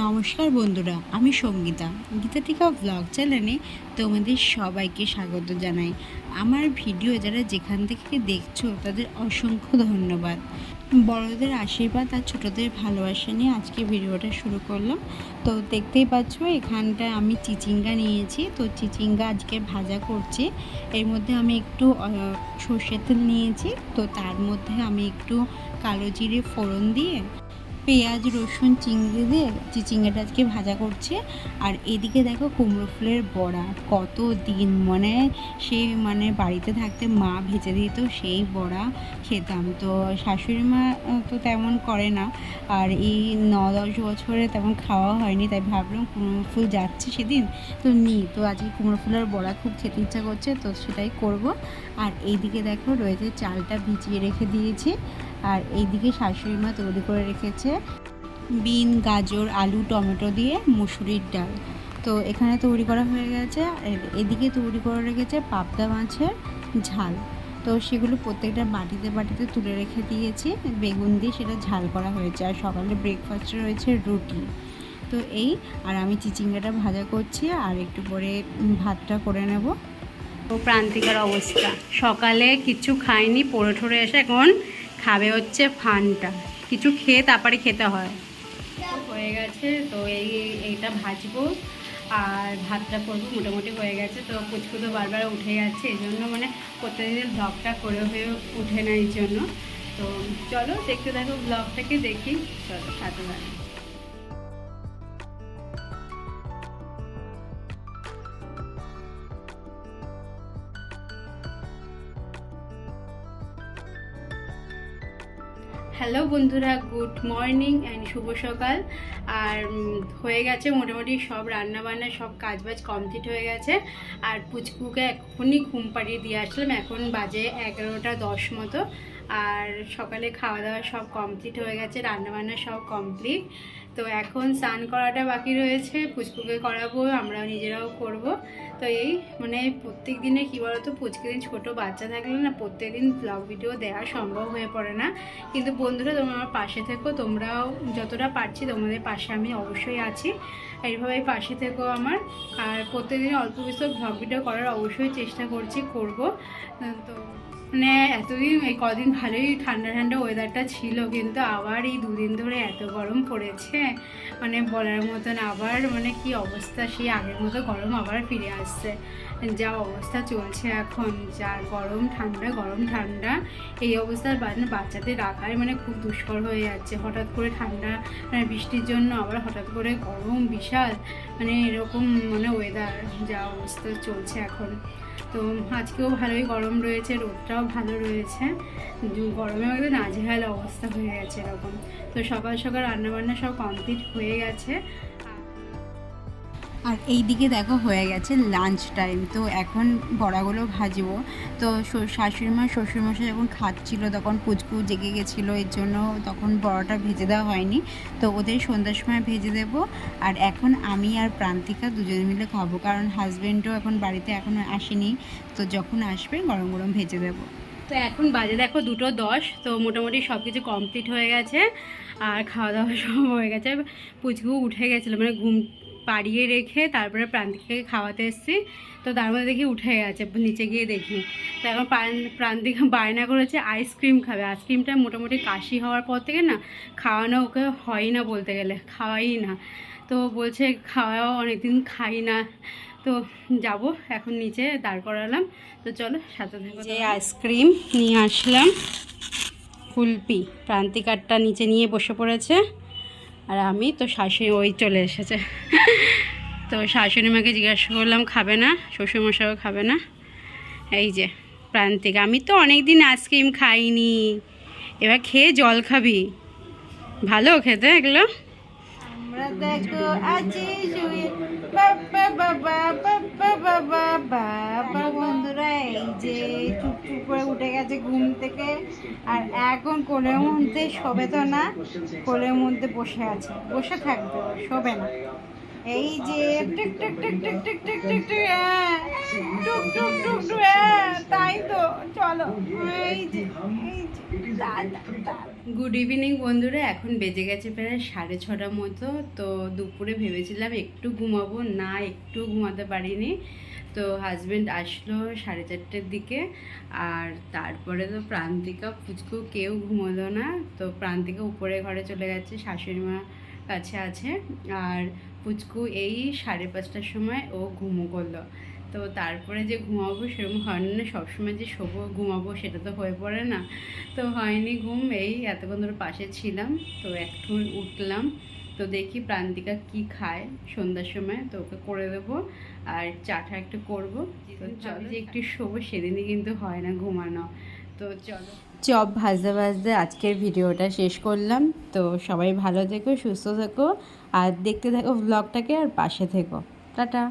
নমস্কার বন্ধুরা, আমি সঙ্গীতা। গীতা টিকা ব্লগ চ্যানেলে তোমাদের সবাইকে স্বাগত জানাই। আমার ভিডিও যারা যেখান থেকে দেখছ, তাদের অসংখ্য ধন্যবাদ। বড়দের আশীর্বাদ আর ছোটদের ভালোবাসা নিয়ে আজকে ভিডিওটা শুরু করলাম। তো দেখতেই পাচ্ছ এখানটায় আমি চিচিঙ্গা নিয়েছি। তো চিচিঙ্গা আজকে ভাজা করছি। এর মধ্যে আমি একটু সর্ষের তেল নিয়েছি। তো তার মধ্যে আমি একটু কালো জিরে ফোড়ন দিয়ে পেঁয়াজ, রসুন, চিংড়ি দিয়ে চিচিঙ্গাটা আজকে ভাজা করছে। আর এদিকে দেখো কুমড়ো ফুলের বড়া, কত দিন মানে সেই মানে বাড়িতে থাকতে মা ভেজে দিত সেই বড়া খেতাম। তো শাশুড়ি মা তো তেমন করে না। আর এই ন দশ বছরে তেমন খাওয়া হয়নি, তাই ভাবলাম কুমড়ো ফুল যাচ্ছে সেদিন। তো নিই তো আজকে কুমড়ো ফুলের বড়া খুব খেতে ইচ্ছা করছে, তো সেটাই করব। আর এইদিকে দেখো রয়েছে চালটা ভিজিয়ে রেখে দিয়েছি। আর এইদিকে শাশুড়ি মা তৈরি করে রেখেছে বিন, গাজর, আলু, টমেটো দিয়ে মুসুরির ডাল। তো এখানে তৈরি করা হয়ে গেছে। এদিকে তৈরি করে রেখেছে পাবদা মাছের ঝাল। তো সেগুলো প্রত্যেকটা বাটিতে বাটিতে তুলে রেখে দিয়েছি। বেগুন দিয়ে সেটা ঝাল করা হয়েছে। আর সকালে ব্রেকফাস্টে রয়েছে রুটি। তো এই, আর আমি চিচিঙ্গাটা ভাজা করছি। আর একটু পরে ভাতটা করে নেব। ও প্রান্তিকার অবস্থা। সকালে কিছু খাইনি পড়ে ঠোরে এসে এখন খাবে হচ্ছে ফানটা। কিছু খেয়ে তারপরে খেতে হয়। তো হয়ে গেছে। তো এই, এইটা ভাজবো আর ভাতটা করব, মোটামুটি হয়ে গেছে। তো কুচকু তো বারবার উঠে যাচ্ছে, এই জন্য মানে প্রত্যেকদিন ব্লগটা করে হয়ে উঠে না এই জন্য। তো চলো, দেখতে দেখো ব্লগটাকে দেখি। চলো, সাথে হ্যালো বন্ধুরা, গুড মর্নিং অ্যান্ড শুভ সকাল। আর হয়ে গেছে মোটামুটি সব রান্নাবান্না, সব কাজবাজ কমপ্লিট হয়ে গেছে। আর পুচকুকে এখনই ঘুম পাড়িয়ে দিয়ে আসলাম, এখন বাজে এগারোটা দশ মতো। আর সকালে খাওয়া দাওয়া সব কমপ্লিট হয়ে গেছে, রান্নাবান্না সব কমপ্লিট তো এখন স্নান করাটা বাকি রয়েছে, পুচকুকে করাবো আমরা নিজেরাও করব। তো এই মানে প্রত্যেক দিনে কী বলতো, পুচকে দিন ছোটো বাচ্চা থাকলে না প্রত্যেক দিন ব্লগ ভিডিও দেওয়া সম্ভব হয়ে পড়ে না। কিন্তু বন্ধুরা, তোমরা আমার পাশে থেকো, তোমরাও যতটা পারছি তোমাদের পাশে আমি অবশ্যই আছি। এইভাবে পাশে থেকো আমার। আর প্রত্যেকদিন অল্প কিছু ব্লগ ভিডিও করার অবশ্যই চেষ্টা করছি, করব। তো মানে এতদিন এই কদিন ভালোই ঠান্ডা ঠান্ডা ওয়েদারটা ছিল, কিন্তু আবার এই দুদিন ধরে এত গরম পড়েছে। মানে বলার মতন আবার মানে কি অবস্থা, সেই আগের মতো গরম আবার ফিরে আসছে। যা অবস্থা চলছে এখন। যা গরম ঠান্ডা গরম ঠান্ডা। এই অবস্থার বাচ্চাদের রাখাই মানে খুব দুষ্কর হয়ে যাচ্ছে। হঠাৎ করে ঠান্ডা মানে বৃষ্টির জন্য আবার হঠাৎ করে গরম, বিশাল মানে এরকম মানে ওয়েদার যা অবস্থা চলছে এখন। তো আজকেও ভালোই গরম রয়েছে, রোদটাও ভালো রয়েছে। গরমে একদম নাজেহাল অবস্থা হয়ে গেছে এরকম। তো সকাল সকাল রান্নাবান্না সব কমপ্লিট হয়ে গেছে। আর এই দিকে দেখো হয়ে গেছে লাঞ্চ টাইম তো এখন বড়াগুলো ভাজবো। তো শ- শাশুড়ি মা শ্বশুরমশাই যখন খাচ্ছিলো, তখন পুচকু জেগে গেছিল, এর জন্য তখন বড়াটা ভেজে দেওয়া হয়নি। তো ওদের সন্ধ্যার সময় ভেজে দেবো। আর এখন আমি আর প্রান্তিকা দুজনে মিলে খাব, কারণ হাজব্যান্ডও এখন বাড়িতে এখনও আসেনি। তো যখন আসবে গরম গরম ভেজে দেবো। তো এখন বাজে দেখো দুটো দশ, তো মোটামুটি সব কিছু কমপ্লিট হয়ে গেছে। আর খাওয়া দাওয়া সব হয়ে গেছে। পুচকু উঠে গেছিল মানে ঘুম পাড়িয়ে রেখে তারপরে প্রান্তিককে খাওয়াতে এসেছি। তো তার মধ্যে দেখি উঠে গেছে নিচে গিয়ে দেখি। তো এখন প্রান- প্রান্তিক বায়না করেছে আইসক্রিম খাবে। আইসক্রিমটা মোটামুটি কাশি হওয়ার পর থেকে না খাওয়ানো ওকে হয় না বলতে গেলে খাওয়াই না। তো বলছে খাওয়াও অনেকদিন খাই না। তো যাব এখন নিচে দাঁড় করালাম। তো চলো সাথে থাকো যে আইসক্রিম নিয়ে আসলাম। কুলপি প্রান্তিকারটা নিচে নিয়ে বসে পড়েছে। আর আমি, তো শাশুড়ি ওই চলে এসেছে। তো শাশুড়ি মাকে জিজ্ঞাসা করলাম, খাবে না? শ্বশুরমশাইও, খাবে না? এই যে, প্রান্তিক। আমি তো অনেক দিন আইসক্রিম খাইনি। এবার খেয়ে জল খাবি। ভালো খেতে এগুলো? আমরা দেখো আছি ঘুম থেকে আর এখন কোলের মধ্যে শোবে তো না কোলের মধ্যে বসে আছে বসে থাকবে শোবে না। এই যে টুক টুক টুক টুক টুক টুক টুক টুক টুক টুক টুক হ্যাঁ, তাই তো চলো এই যে গুড ইভিনিং বন্ধুরা এখন বেজে গেছে প্রায় সাড়ে ছটার মতো তো দুপুরে ভেবেছিলাম একটু ঘুমাবো না একটু ঘুমাতে পারিনি। তো হাজব্যান্ড আসলো সাড়ে চারটের দিকে, আর তারপরে তো প্রান্তিকা পুচকু কেউ ঘুমোলো না, তো প্রান্তিকা উপরে ঘরে চলে গেছে, শাশুড়ি মা কাছে আছে, আর পুচকু এই সাড়ে পাঁচটার সময় ও ঘুমো করল। তো তারপরে যে ঘুমাবো সেরকম হয় না, সবসময় যে শোবো ঘুমাবো সেটা তো হয়ে পড়ে না। তো হয়নি ঘুম, এই এতক্ষণ ধরে পাশে ছিলাম, তো একটু উঠলাম তো দেখি প্রান্তিকা কি খায় সন্ধ্যার সময় তো ওকে করে দেবো আর চাটা একটু করব। তো চলো যে একটু শোবো সেদিনই কিন্তু হয় না ঘুমানো। তো চলো। চপ ভাজতে ভাজতে আজকের ভিডিওটা শেষ করলাম। তো সবাই ভালো থেকো সুস্থ থেকো আর দেখতে থাকো ব্লগটাকে আর পাশে থেকো। টাটা।